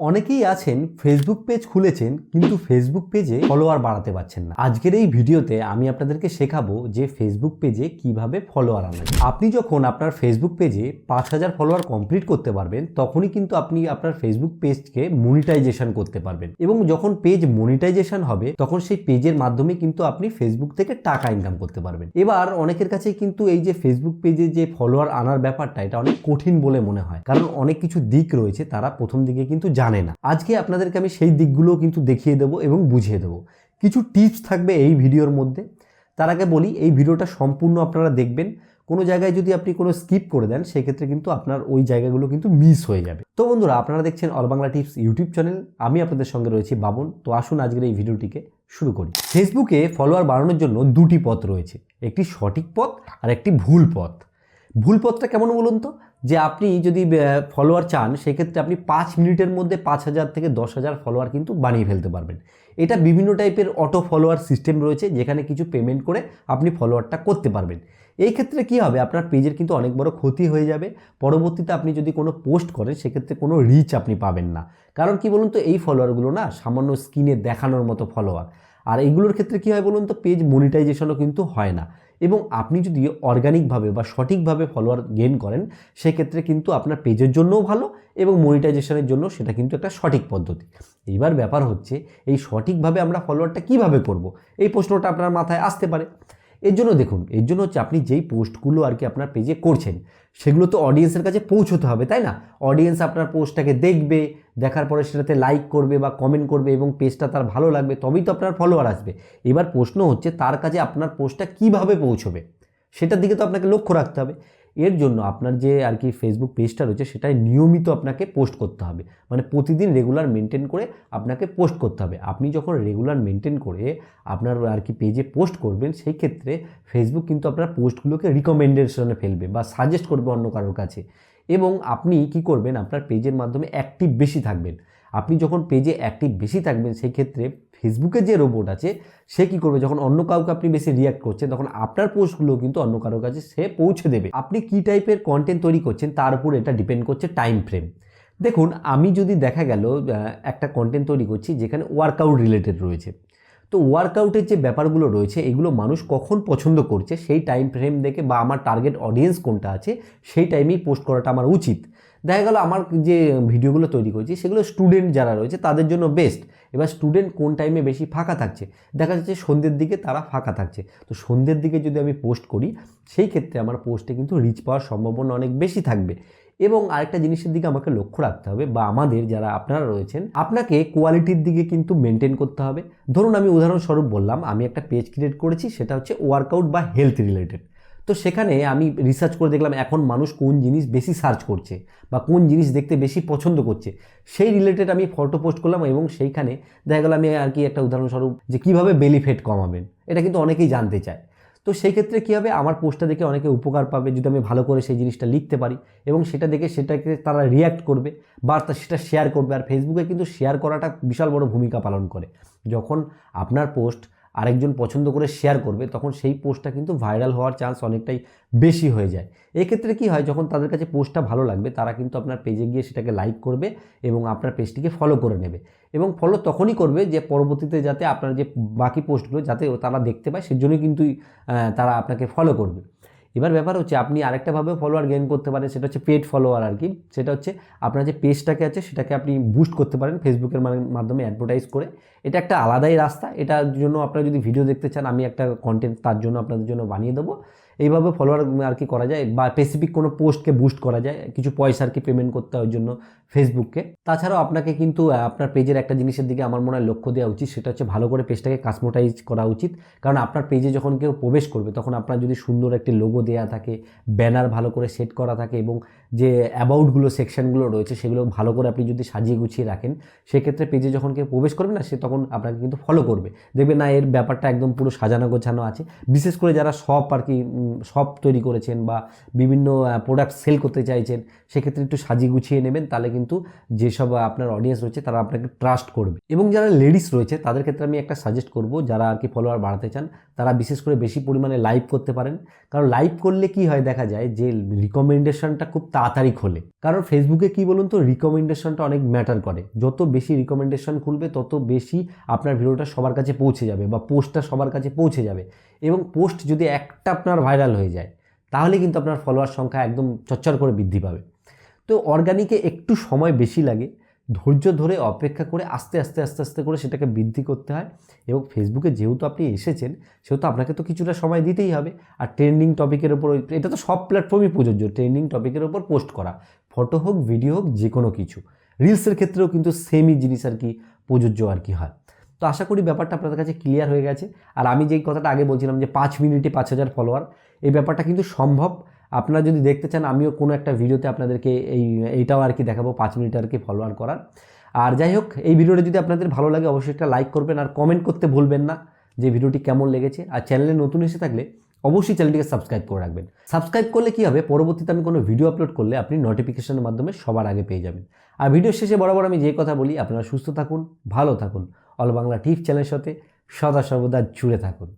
অনেকেই আছেন Facebook page খুলেছেন, কিন্তু ফেসবুক পেজে ফলোয়ার বাড়াতে পারছেন না। আজকের এই ভিডিওতে আমি আপনাদেরকে শেখাবো যে ফেসবুক পেজে কীভাবে ফলোয়ার আনা যায়। আপনি যখন আপনার ফেসবুক পেজে পাঁচ হাজার ফলোয়ার কমপ্লিট করতে পারবেন, তখনই কিন্তু আপনি আপনার ফেসবুক পেজকে মনিটাইজেশন করতে পারবেন। এবং যখন পেজ মনিটাইজেশন হবে, তখন সেই পেজের মাধ্যমে কিন্তু আপনি ফেসবুক থেকে টাকা ইনকাম করতে পারবেন। এবার অনেকের কাছে কিন্তু এই যে ফেসবুক পেজে যে ফলোয়ার আনার ব্যাপারটা, এটা অনেক কঠিন বলে মনে হয়। কারণ অনেক কিছু দিক রয়েছে, তারা প্রথম দিকে কিন্তু জানে না। আজকে আপনাদেরকে আমি সেই দিকগুলো কিন্তু দেখিয়ে দেবো এবং বুঝিয়ে দেবো। কিছু টিপস থাকবে এই ভিডিওর মধ্যে। তার আগে বলি, এই ভিডিওটা সম্পূর্ণ আপনারা দেখবেন। কোনো জায়গায় যদি আপনি কোনো স্কিপ করে দেন, সেক্ষেত্রে কিন্তু আপনার ওই জায়গাগুলো কিন্তু মিস হয়ে যাবে। তো বন্ধুরা, আপনারা দেখছেন all Bangla tips YouTube channel আমি আপনাদের সঙ্গে রয়েছি বাবন। তো আসুন আজকের এই ভিডিওটিকে শুরু করি। ফেসবুকে ফলোয়ার বাড়ানোর জন্য দুটি পথ রয়েছে। একটি সঠিক পথ আর একটি ভুল পথ। ভুল পথটা কেমন বলুন তো? যে আপনি যদি ফলোয়ার চান, সেক্ষেত্রে আপনি পাঁচ মিনিটের মধ্যে পাঁচ হাজার থেকে দশ হাজার ফলোয়ার কিন্তু বানিয়ে ফেলতে পারবেন। এটা বিভিন্ন টাইপের অটো ফলোয়ার সিস্টেম রয়েছে, যেখানে কিছু পেমেন্ট করে আপনি ফলোয়ারটা করতে পারবেন। এই ক্ষেত্রে কী হবে? আপনার পেজের কিন্তু অনেক বড় ক্ষতি হয়ে যাবে। পরবর্তীতে আপনি যদি কোনো পোস্ট করেন, সেক্ষেত্রে কোনো রিচ আপনি পাবেন না। কারণ কি বলুন তো, এই ফলোয়ারগুলো না, সামান্য স্ক্রিনে দেখানোর মতো ফলোয়ার আর এইগুলোর ক্ষেত্রে কী হয় বলুন তো পেজ মনিটাইজেশনও কিন্তু হয় না। এবং আপনি যদি অর্গানিকভাবে বা সঠিকভাবে ফলোয়ার গেন করেন, সেক্ষেত্রে কিন্তু আপনার পেজের জন্যও ভালো এবং মনিটাইজেশনের জন্য সেটা কিন্তু একটা সঠিক পদ্ধতি। এইবার ব্যাপার হচ্ছে, এই সঠিকভাবে আমরা ফলোয়ারটা কীভাবে করব? এই প্রশ্নটা আপনার মাথায় আসতে পারে। এর জন্য দেখুন, এর জন্য হচ্ছে আপনি যেই পোস্টগুলো আর কি আপনার পেজে করছেন, সেগুলো তো অডিয়েন্সের কাছে পৌঁছতে হবে, তাই না? অডিয়েন্স আপনার পোস্টটাকে দেখবে, দেখার পরে সেটাতে লাইক করবে বা কমেন্ট করবে এবং পেজটা তার ভালো লাগবে, তবেই তো আপনার ফলোয়ার আসবে। এবার প্রশ্ন হচ্ছে, তার কাছে আপনার পোস্টটা কীভাবে পৌঁছবে? সেটার দিকে তো আপনাকে লক্ষ্য রাখতে হবে। এর জন্য আপনার যে আর কি ফেসবুক পেজটা রয়েছে সেটাই নিয়মিত আপনাকে পোস্ট করতে হবে। মানে প্রতিদিন রেগুলার মেনটেন করে আপনাকে পোস্ট করতে হবে। আপনি যখন রেগুলার মেনটেন করে আপনার আর কি পেজে পোস্ট করবেন, সেই ক্ষেত্রে ফেসবুক কিন্তু আপনার পোস্টগুলোকে রিকমেন্ডেশনে ফেলবে বা সাজেস্ট করবে অন্য কারোর কাছে। এবং আপনি কি করবেন, আপনার পেজের মাধ্যমে অ্যাক্টিভ বেশি থাকবেন। আপনি যখন পেজে অ্যাক্টিভ বেশি থাকবেন, সেই ক্ষেত্রে ফেসবুকের যে রোবট আছে, সে কি করবে? যখন অন্য কাউকে আপনি বেশি রিয়াক্ট করছেন, তখন আপনার পোস্টগুলো কিন্তু অন্য কারোর কাছে সে পৌঁছে দেবে। আপনি কি টাইপের কন্টেন্ট তৈরি করছেন, তার উপর এটা ডিপেন্ড করছে টাইম ফ্রেম দেখুন, আমি যদি দেখা গেল একটা কন্টেন্ট তৈরি করছি, যেখানে ওয়ার্কআউট রিলেটেড রয়েছে। তো ওয়ার্কআউটের যে ব্যাপারগুলো রয়েছে, এগুলো মানুষ কখন পছন্দ করছে, সেই টাইম ফ্রেম দেখে বা আমার টার্গেট অডিয়েন্স কোনটা আছে, সেই টাইমেই পোস্ট করাটা আমার উচিত। দেখা গেল আমার যে ভিডিওগুলো তৈরি করেছি, সেগুলো স্টুডেন্ট যারা রয়েছে, তাদের জন্য বেস্ট এবার স্টুডেন্ট কোন টাইমে বেশি ফাঁকা থাকছে? দেখা যাচ্ছে সন্ধ্যের দিকে তারা ফাঁকা থাকছে। তো সন্ধ্যের দিকে যদি আমি পোস্ট করি, সেই ক্ষেত্রে আমার পোস্টে কিন্তু রিচ পাওয়ার সম্ভাবনা অনেক বেশি থাকবে। এবং আরেকটা জিনিসের দিকে আমাকে লক্ষ্য রাখতে হবে বা আমাদের যারা আপনারা রয়েছেন, আপনাকে কোয়ালিটির দিকে কিন্তু মেনটেন করতে হবে। ধরুন আমি উদাহরণস্বরূপ বললাম, আমি একটা পেজ ক্রিয়েট করেছি, সেটা হচ্ছে ওয়ার্কআউট বা হেলথ রিলেটেড তো সেখানে আমি রিসার্চ করে দেখলাম এখন মানুষ কোন জিনিস বেশি সার্চ করছে বা কোন জিনিস দেখতে বেশি পছন্দ করছে। সেই রিলেটেড আমি ফটো পোস্ট করলাম এবং সেইখানে দেখা গেল আমি আর কি একটা উদাহরণস্বরূপ যে কীভাবে বেলি ফেট কমাবেন, এটা কিন্তু অনেকেই জানতে চায়। তো সেই ক্ষেত্রে কী হবে? আমার পোস্টটা দেখে অনেকে উপকার পাবে যদি আমি ভালো করে সেই জিনিসটা লিখতে পারি এবং সেটা দেখে সেটাকে তারা রিয়্যাক্ট করবে বা সেটা শেয়ার করবে। আর ফেসবুকে কিন্তু শেয়ার করাটা বিশাল বড় ভূমিকা পালন করে। যখন আপনার পোস্ট আরেকজন পছন্দ করে শেয়ার করবে, তখন সেই পোস্টটা কিন্তু ভাইরাল হওয়ার চান্স অনেকটাই বেশি হয়ে যায়। এক্ষেত্রে কি হয়, যখন তাদের কাছে পোস্টটা ভালো লাগবে, তারা কিন্তু আপনার পেজে গিয়ে সেটাকে লাইক করবে এবং আপনার পেজটিকে ফলো করে নেবে। এবং ফলো তখনই করবে যে পরবর্তীতে যাতে আপনার যে বাকি পোস্টগুলো যাতে তারা দেখতে পায়, সেজন্যই কিন্তু তারা আপনাকে ফলো করবে। এবার ব্যাপার হচ্ছে আপনি আরেকটাভাবে ফলোয়ার গেইন করতে পারেন, সেটা হচ্ছে পেড ফলোয়ার আর কি। সেটা হচ্ছে আপনার যে পেজটাকে আছে, সেটাকে আপনি বুস্ট করতে পারেন ফেসবুকের মাধ্যমে অ্যাডভার্টাইজ করে। এটা একটা আলাদাই রাস্তা। এটার জন্য আপনারা যদি ভিডিও দেখতে চান, আমি একটা কন্টেন্ট তার জন্য আপনাদের জন্য বানিয়ে দেবো। এইভাবে ফলোয়ার আর কি করা যায় বা স্পেসিফিক কোনো পোস্টকে বুস্ট করা যায়, কিছু পয়সা আর কি পেমেন্ট করতে হয় জন্য ফেসবুককে তাছাড়াও আপনাকে কিন্তু আপনার পেজের একটা জিনিসের দিকে আমার মনে হয় লক্ষ্য দেওয়া উচিত, সেটা হচ্ছে ভালো করে পেজটাকে কাসমোটাইজ করা উচিত। কারণ আপনার পেজে যখন কেউ প্রবেশ করবে, তখন আপনার যদি সুন্দর একটি লোগো দেওয়া থাকে ব্যানার ভালো করে সেট করা থাকে এবং যে অ্যাবাউটগুলো সেকশনগুলো রয়েছে, সেগুলো ভালো করে আপনি যদি সাজিয়ে গুছিয়ে রাখেন, সেক্ষেত্রে পেজে যখন কেউ প্রবেশ করবে না, সে তখন আপনাকে কিন্তু ফলো করবে। দেখবে না, এর ব্যাপারটা একদম পুরো সাজানো গোছানো আছে। বিশেষ করে যারা সব আর কি শপ তৈরি করেছেন বা বিভিন্ন প্রোডাক্ট সেল করতে চাইছেন, সেক্ষেত্রে একটু সাজিয়ে গুছিয়ে নেবেন, তাহলে কিন্তু যেসব আপনার অডিয়েন্স রয়েছে, তারা আপনাকে ট্রাস্ট করবে। এবং যারা লেডিস রয়েছে, তাদের ক্ষেত্রে আমি একটা সাজেস্ট করব, যারা আর কি ফলোয়ার বাড়াতে চান, তারা বিশেষ করে বেশি পরিমাণে লাইভ করতে পারেন। কারণ লাইভ করলে কি হয় দেখা যায়, যে রিকমেন্ডেশনটা খুব তাড়াতাড়ি খোলে। কারণ ফেসবুকে কি বলুন তো রিকমেন্ডেশনটা অনেক ম্যাটার করে। যত বেশি রিকমেন্ডেশন খুলবে, তত বেশি আপনার ভিডিওটা সবার কাছে পৌঁছে যাবে বা পোস্টটা সবার কাছে পৌঁছে যাবে। এবং পোস্ট যদি একটা আপনার ভাইরাল হয়ে যায়, তাহলে কিন্তু আপনার ফলোয়ার সংখ্যা একদম চচ্চর করে বৃদ্ধি পাবে। তো অর্গানিকে একটু সময় বেশি লাগে, ধৈর্য ধরে অপেক্ষা করে আস্তে আস্তে আস্তে আস্তে করে সেটাকে বৃদ্ধি করতে হয় এবং ফেসবুকে যেহেতু আপনি এসেছেন, সেহেতু আপনাকে তো কিছুটা সময় দিতেই হবে। আর ট্রেন্ডিং টপিকের ওপর এটা তো সব প্ল্যাটফর্মই প্রযোজ্য। ট্রেন্ডিং টপিকের ওপর পোস্ট করা ফটো হোক ভিডিও হোক যে কোনো কিছু। রিলসের ক্ষেত্রেও কিন্তু সেমই জিনিস আর কি প্রযোজ্য আর কি হয়। তো আশা করি ব্যাপারটা আপনাদের কাছে ক্লিয়ার হয়ে গেছে। আর আমি যেই কথাটা আগে বলছিলাম যে পাঁচ মিনিটে পাঁচ হাজার ফলোয়ার এই ব্যাপারটা কিন্তু সম্ভব। আপনারা যদি দেখতে চান, আমিও কোনো একটা ভিডিওতে আপনাদেরকে এই, এইটাও আর কি দেখাবো, পাঁচ মিনিট আর কি ফলোয়ার করার। আর যাই হোক, এই ভিডিওটা যদি আপনাদের ভালো লাগে, অবশ্যই একটা লাইক করবেন আর কমেন্ট করতে ভুলবেন না যে ভিডিওটি কেমন লেগেছে। আর চ্যানেলে নতুন এসে থাকলে অবশ্যই চ্যানেলটিকে সাবস্ক্রাইব করে রাখবেন। সাবস্ক্রাইব করলে কি হবে? পরবর্তীতে আমি কোনো ভিডিও আপলোড করলে আপনি নোটিফিকেশনের মাধ্যমে সবার আগে পেয়ে যাবেন। আর ভিডিও শেষে বরাবর আমি যে কথা বলি, আপনারা সুস্থ থাকুন, ভালো থাকুন। অল বাংলা টিপ চ্যানেলের সাথে সদা সর্বদা জুড়ে থাকুন।